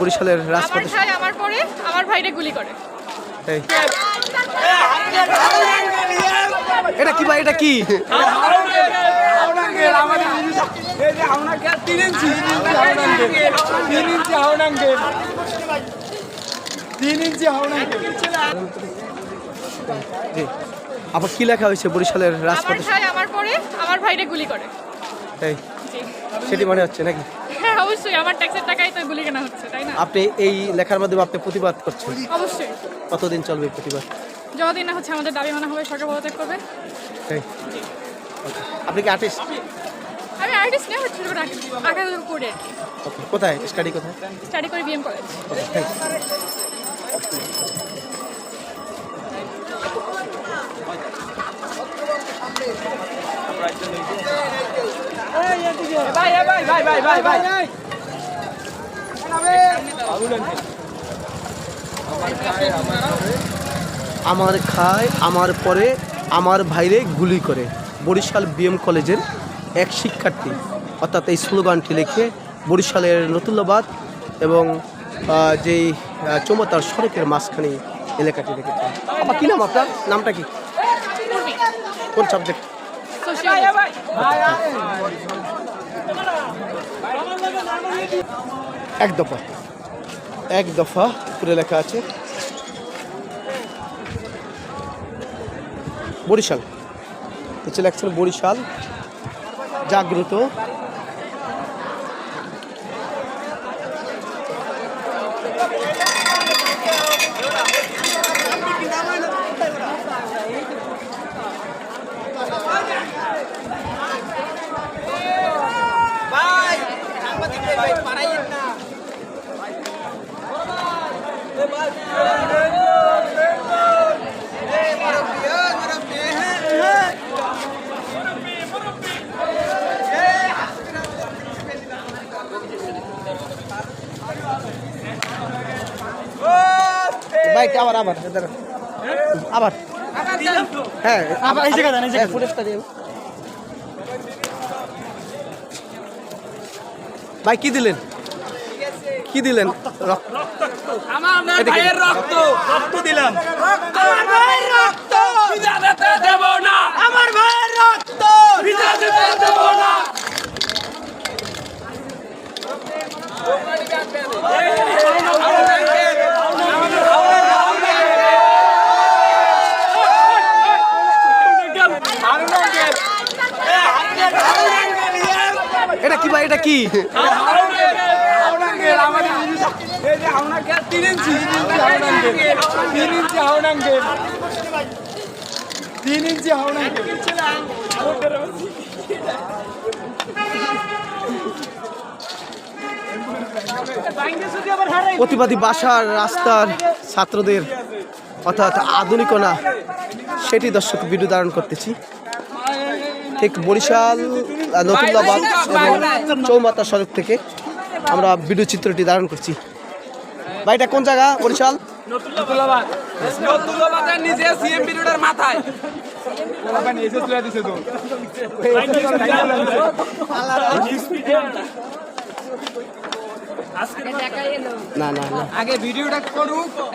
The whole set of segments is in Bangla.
বরিশালের রাজপথে আমার পরে আমার ভাইরে গুলি করে। এই। এটা কি ভাই এটা কি? আবার কি লেখা হয়েছে বরিশালের রাজপথে? আমার পরে আমার ভাইরে গুলি করে। এই। সেটি মনে হচ্ছে নাকি? অবশ্যই আমার ট্যাক্সের টাকাই তো গুলি কেনা হচ্ছে তাই না? আপনি এই লেখার মাধ্যমে আপনি প্রতিবাদ করছেন? অবশ্যই। কতদিন চলবে প্রতিবাদ? যতদিন না হচ্ছে আমাদের দাবি মানা হবে সরকার পদত্যাগ করবে। আপনি কি আর্টিস্ট আমি আর্টিস্ট নিয়ে হচ্ছে ছোটো আঁকা করে আর কি। কোথায়? স্টাডি কোথায়? স্টাডি করি বিএম কলেজ আমার খায় আমার পরে আমার ভাইরে গুলি করে। বরিশাল বিএম কলেজের এক শিক্ষার্থী অর্থাৎ এই স্লোগানটি লিখে বরিশালের নতুল্লাবাদ এবং যেই চৌমাতার সড়কের মাঝখানে এলাকাটি লিখেছে আমার কী নাম আপনার? নামটা কি? কোন সাবজেক্ট এক দফা। এক দফা করে লেখা আছে। বরিশাল। নিচে লেখছেন বরিশাল। জাগ্রত। বাইক আবার আবার আবার। হ্যাঁ আবার এই জায়গা এই জায়গা ফুটেজটা দিন ভাই কি দিলেন? কি দিলেন? রক্ত। আমার ভাইয়ের রক্ত। রক্ত দিলাম। আমার ভাইয়ের রক্ত ভিজা দিতে দেব না আমার ভাইয়ের রক্ত ভিজা দিতে দেব না এটা কি? প্রতিবাদী বাসার রাস্তার ছাত্রদের অর্থাৎ আধুনিকনা সেটি দর্শক ভিডিও ধারণ করতেছি। ঠিক বরিশাল আহ, নতুল্লাবাদ এবং চৌমাতা সড়ক থেকে আমরা ভিডিও চিত্রটি ধারণ করছি। ভাই এটা কোন জায়গা বরিশাল? মাথায়। না না না। আগে ভিডিওটা করুক বড়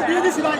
দিয়ে দিছি ভাই